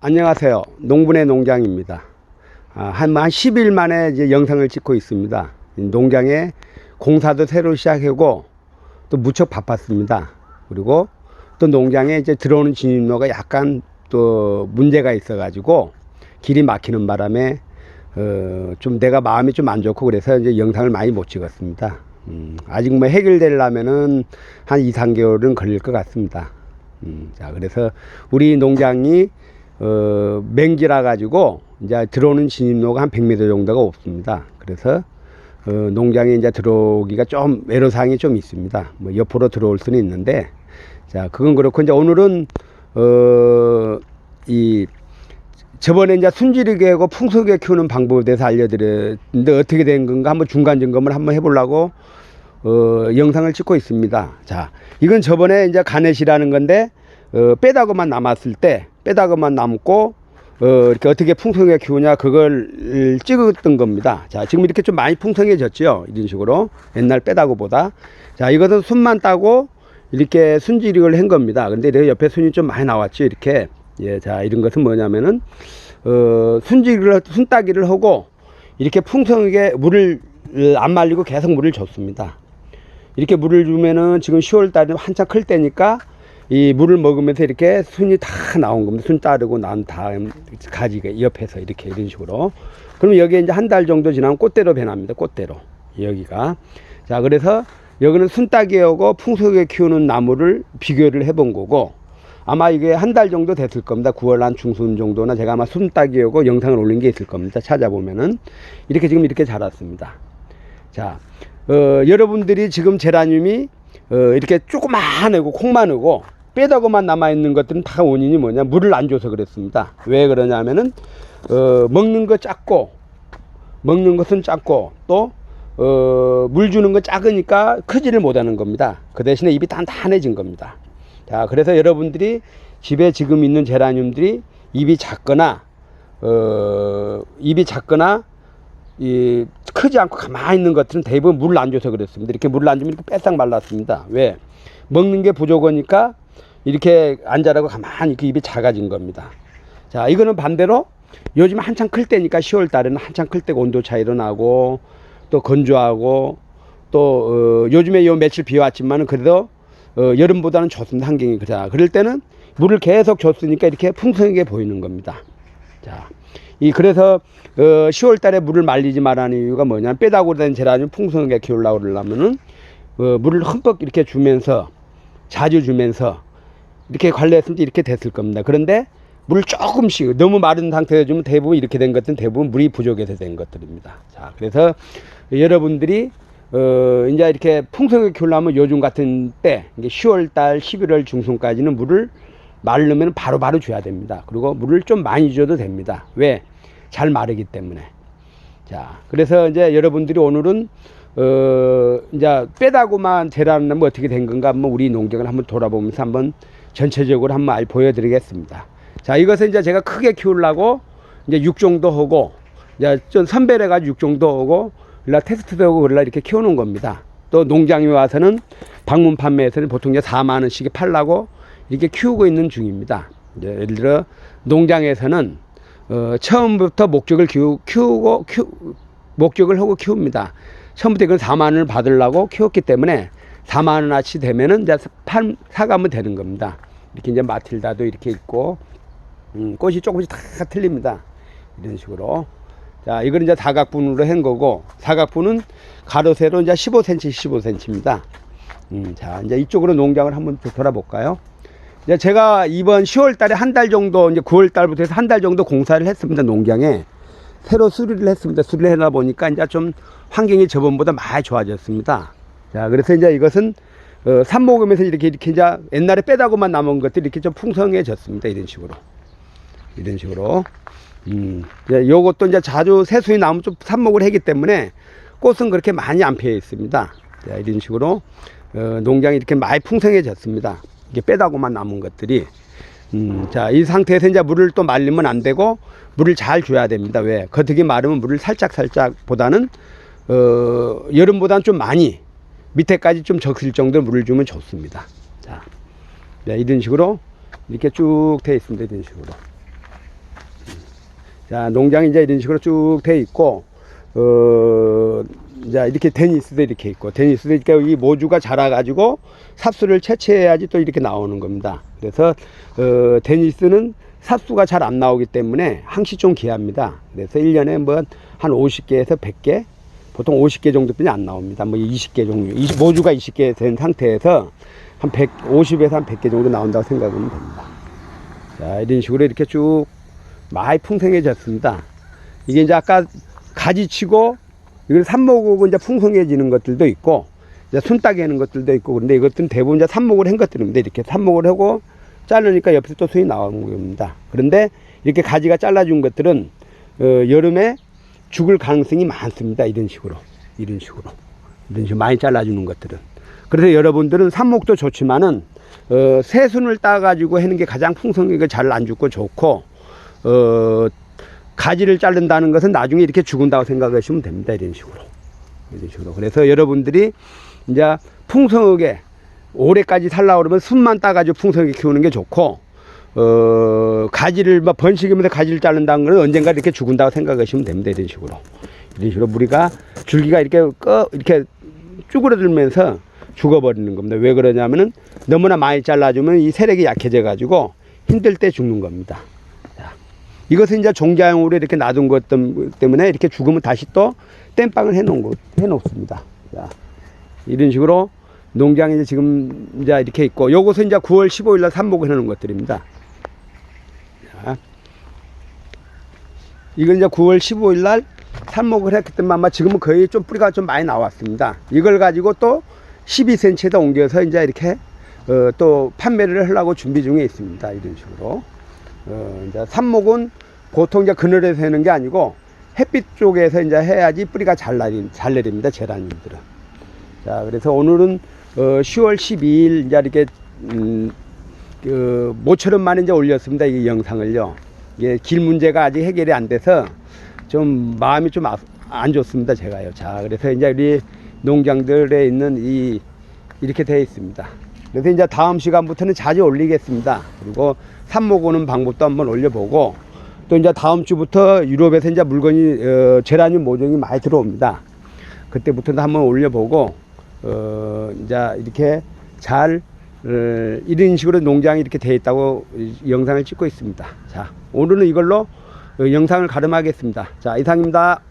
안녕하세요. 농분의 농장입니다. 아, 한, 한 10일 만에 이제 영상을 찍고 있습니다. 이 농장에 공사도 새로 시작하고 또 무척 바빴습니다. 그리고 또 농장에 이제 들어오는 진입로가 약간 또 문제가 있어가지고 길이 막히는 바람에 어, 좀 내가 마음이 좀 안 좋고 그래서 이제 영상을 많이 못 찍었습니다. 음, 아직 뭐 해결되려면은 한 2, 3개월은 걸릴 것 같습니다. 음, 자, 그래서 우리 농장이 어, 맹지라 가지고 이제 들어오는 진입로가 한 100m 정도가 없습니다. 그래서 어, 농장에 이제 들어오기가 좀 애로사항이 좀 있습니다. 뭐 옆으로 들어올 수는 있는데 자, 그건 그렇고 이제 오늘은 어, 이 저번에 이제 순지르게 하고 풍속에 키우는 방법에 대해서 알려드렸는데 어떻게 된 건가 한번 중간 점검을 한번 해보려고 어, 영상을 찍고 있습니다. 자, 이건 저번에 이제 가넷이라는 건데 어, 빼다가만 남았을 때 빼다가만 남고 어, 이렇게 어떻게 풍성하게 키우냐 그걸 찍었던 겁니다. 자, 지금 이렇게 좀 많이 풍성해졌죠. 이런 식으로 옛날 빼다고보다 자, 이것은 순만 따고 이렇게 순지릭을 한 겁니다. 근데 내가 옆에 순이 좀 많이 나왔죠. 이렇게 예, 자, 이런 것은 뭐냐면은 어, 순지를 순따기를 하고 이렇게 풍성하게 물을 어, 안 말리고 계속 물을 줬습니다. 이렇게 물을 주면은 지금 10월 달에 한참 클 때니까 이 물을 먹으면서 이렇게 순이 다 나온 겁니다. 순 따르고 난 다음 가지가 옆에서 이렇게 이런 식으로. 그러면 여기에 이제 한 달 정도 지나면 꽃대로 변합니다. 꽃대로. 여기가. 자, 그래서 여기는 순따기하고 풍속에 키우는 나무를 비교를 해본 거고 아마 이게 한 달 정도 됐을 겁니다. 9월 한 중순 정도나 제가 아마 순따기하고 영상을 올린 게 있을 겁니다. 찾아보면은 이렇게 지금 이렇게 자랐습니다. 자, 어, 여러분들이 지금 제라늄이 어, 이렇게 조그만하고 콩만하고 빼다고만 남아있는 것들은 다 원인이 뭐냐 물을 안 줘서 그랬습니다 왜 그러냐면은 어, 먹는 거 작고 먹는 것은 작고 또 어, 물 주는 건 작으니까 크지를 못하는 겁니다 그 대신에 입이 단단해진 겁니다 자 그래서 여러분들이 집에 지금 있는 제라늄들이 입이 작거나 어, 입이 작거나 이 크지 않고 가만히 있는 것들은 대부분 물을 안 줘서 그렇습니다. 이렇게 물을 안 주면 이렇게 빼싹 말랐습니다. 왜? 먹는 게 부족하니까 이렇게 안 자라고 가만히 이렇게 입이 작아진 겁니다. 자, 이거는 반대로 요즘 한창 클 때니까 10월 달에는 한창 클 때가 온도 차이로 나고 또 건조하고 또 어, 요즘에 요 며칠 비 왔지만은 그래도 어, 여름보다는 좋습니다. 환경이 그자. 그럴 때는 물을 계속 줬으니까 이렇게 풍성하게 보이는 겁니다. 자, 이 그래서 어 10월 달에 물을 말리지 말라는 이유가 뭐냐면 빼다고 된 제라늄 풍성하게 키우려고 그러려면은 어 물을 흠뻑 이렇게 주면서 자주 주면서 이렇게 관리했으면 이렇게 됐을 겁니다. 그런데 물을 조금씩 너무 마른 상태에 주면 대부분 이렇게 된 것들은 대부분 물이 부족해서 된 것들입니다. 자, 그래서 여러분들이 어 이제 이렇게 풍성하게 키우려면 요즘 같은 때 이게 10월 달 11월 중순까지는 물을 마르면 바로 바로 줘야 됩니다. 그리고 물을 좀 많이 줘도 됩니다. 왜? 잘 마르기 때문에. 자, 그래서 이제 여러분들이 오늘은 어 이제 빼다고만 재라는 뭐 어떻게 된 건가 한번 우리 농경을 한번 돌아보면서 한번 전체적으로 한번 알 보여드리겠습니다. 자, 이것은 이제 제가 크게 키우려고 이제 육종도 하고 이제 좀 선별해 가지고 육종도 하고 일라 테스트도 하고 그러려 이렇게 키우는 겁니다. 또 농장에 와서는 방문 판매에서는 보통 이제 4만 원씩이 팔라고 이렇게 키우고 있는 중입니다. 이제 예를 들어 농장에서는 어, 처음부터 목적을 키우, 키우고 키우, 목적을 하고 키웁니다. 처음부터 이건 4만 원을 받으려고 키웠기 때문에 4만 원어치 되면은 이제 팔, 사가면 되는 겁니다. 이렇게 이제 마틸다도 이렇게 있고 음, 꽃이 조금씩 다 틀립니다. 이런 식으로. 자, 이거는 이제 사각분으로 한 거고 사각분은 가로 세로 이제 15cm, 15cm입니다. 음, 자, 이제 이쪽으로 농장을 한번 돌아볼까요? 이제 제가 이번 10월 달에 한 달 정도, 이제 9월 달부터 해서 한 달 정도 공사를 했습니다, 농장에. 새로 수리를 했습니다. 수리를 해나 보니까 이제 좀 환경이 저번보다 많이 좋아졌습니다. 자, 그래서 이제 이것은, 어, 삽목음에서 이렇게, 이렇게 이제 옛날에 빼다고만 남은 것들이 이렇게 좀 풍성해졌습니다. 이런 식으로. 이런 식으로. 음, 이제 요것도 이제 자주 새순이 나오면 좀 삽목을 하기 때문에 꽃은 그렇게 많이 안 피어 있습니다. 자, 이런 식으로, 어, 농장이 이렇게 많이 풍성해졌습니다. 이게 빼다고만 남은 것들이 음, 자, 이 상태에서 이제 물을 또 말리면 안 되고 물을 잘 줘야 됩니다. 왜? 겉흙이 마르면 물을 살짝 살짝 보다는 어, 여름보다는 좀 많이 밑에까지 좀 적실 정도 물을 주면 좋습니다. 자, 네, 이런 식으로 이렇게 쭉 돼 있습니다. 이런 식으로. 자, 농장이 이제 이런 식으로 쭉 돼 있고, 어, 이제 이렇게 데니스도 이렇게 있고, 데니스도 이렇게 이 모주가 자라가지고 삽수를 채취해야지 또 이렇게 나오는 겁니다. 그래서, 어, 데니스는 삽수가 잘 안 나오기 때문에 항시 좀 귀합니다. 그래서 1년에 뭐 한 50개에서 100개, 보통 50개 정도뿐이 안 나옵니다. 뭐 20개 종류, 20, 모주가 20개 된 상태에서 한 100, 50에서 한 100개 정도 나온다고 생각하면 됩니다. 자, 이런 식으로 이렇게 쭉 많이 풍성해졌습니다. 이게 이제 아까 가지치고 이걸 삽목하고 이제 풍성해지는 것들도 있고 이제 순따기 하는 것들도 있고 그런데 이것들은 대부분 이제 삽목을 한 것들입니다. 이렇게 삽목을 하고 자르니까 옆에서 또 순이 나오는 겁니다. 그런데 이렇게 가지가 잘라준 것들은 어, 여름에 죽을 가능성이 많습니다. 이런 식으로 이런 식으로 이런 식으로 많이 잘라주는 것들은 그래서 여러분들은 삽목도 좋지만은 어, 새순을 따가지고 하는 게 가장 풍성하게 잘 안 죽고 좋고 어, 가지를 자른다는 것은 나중에 이렇게 죽은다고 생각하시면 됩니다. 이런 식으로. 이런 식으로. 그래서 여러분들이 이제 풍성하게 올해까지 살라고 그러면 순만 따가지고 풍성하게 키우는 게 좋고, 어, 가지를 막 번식이면서 가지를 자른다는 건 언젠가 이렇게 죽은다고 생각하시면 됩니다. 이런 식으로. 이런 식으로 우리가 줄기가 이렇게 꺼, 이렇게 쭈그러들면서 죽어버리는 겁니다. 왜 그러냐면은 너무나 많이 잘라주면 이 세력이 약해져 가지고 힘들 때 죽는 겁니다. 자, 이것은 이제 종자용으로 이렇게 놔둔 것 때문에 이렇게 죽으면 다시 또 땜빵을 해놓은 거, 해놓습니다. 자, 이런 식으로 농장이 지금 이제 이렇게 있고, 요것은 이제 9월 15일 날 삽목을 해놓은 것들입니다. 자, 이건 이제 9월 15일 날 삽목을 했기 때문에 아마 지금은 거의 좀 뿌리가 좀 많이 나왔습니다. 이걸 가지고 또 12cm에다 옮겨서 이제 이렇게 어, 또 판매를 하려고 준비 중에 있습니다. 이런 식으로. 어, 이제 삽목은 보통 이제 그늘에서 하는 게 아니고 햇빛 쪽에서 이제 해야지 뿌리가 잘 내리, 잘 내립니다. 제라늄들은. 자, 그래서 오늘은 어, 10월 12일 이제 이렇게 음, 그 모처럼 만에 이제 올렸습니다. 이 영상을요. 이게 길 문제가 아직 해결이 안 돼서 좀 마음이 좀 안 좋습니다. 제가요. 자, 그래서 이제 우리 농장들에 있는 이 이렇게 되어 있습니다. 그래서 이제 다음 시간부터는 자주 올리겠습니다. 그리고 삽목 오는 방법도 한번 올려보고 또 이제 다음 주부터 유럽에서 이제 물건이 어, 제라늄 모종이 많이 들어옵니다. 그때부터도 한번 올려보고 어, 이제 이렇게 잘 어, 이런 식으로 농장이 이렇게 되어 있다고 이 영상을 찍고 있습니다. 자, 오늘은 이걸로 어, 영상을 가름하겠습니다. 자, 이상입니다.